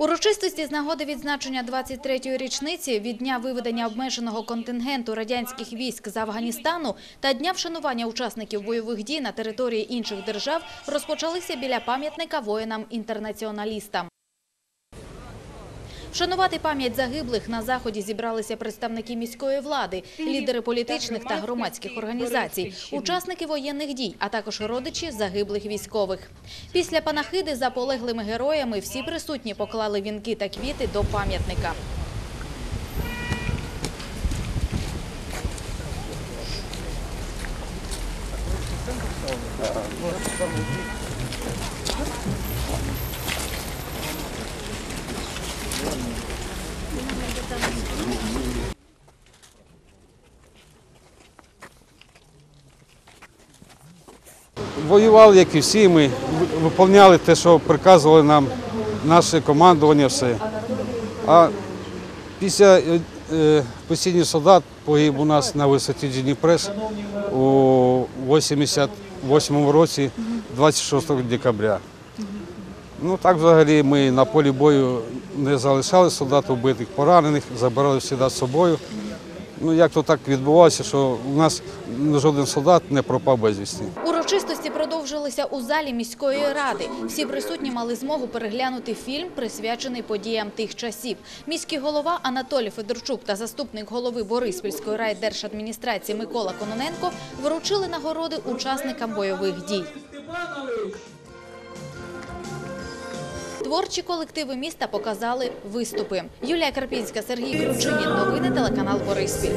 Урочистості з нагоди відзначення 23-ї річниці від дня виведення обмеженого контингенту радянських військ з Афганістану та дня вшанування учасників бойових дій на території інших держав розпочалися біля пам'ятника воїнам-інтернаціоналістам. Вшанувати пам'ять загиблих на заході зібралися представники міської влади, лідери політичних та громадських організацій, учасники воєнних дій, а також родичі загиблих військових. Після панахиди за полеглими героями всі присутні поклали вінки та квіти до пам'ятника. Воювали, як і всі, ми ви- виконували те, що приказували нам наше командування, все. А після е, е, постійний солдат погиб у нас на висоті Дніпрес у 88 році, 26 декабря. Ну так взагалі ми на полі бою не залишали солдатів вбитих, поранених, забирали завжди з собою. Ну як то так відбувалося, що у нас жоден солдат не пропав безвісти. Урочистості продовжилися у залі міської ради. Всі присутні мали змогу переглянути фільм, присвячений подіям тих часів. Міський голова Анатолій Федорчук та заступник голови Бориспільської райдержадміністрації Микола Кононенко вручили нагороди учасникам бойових дій. Творчі колективи міста показали виступи. Юлія Карпінська, Сергій Кручинін. Новини телеканал Бориспіль.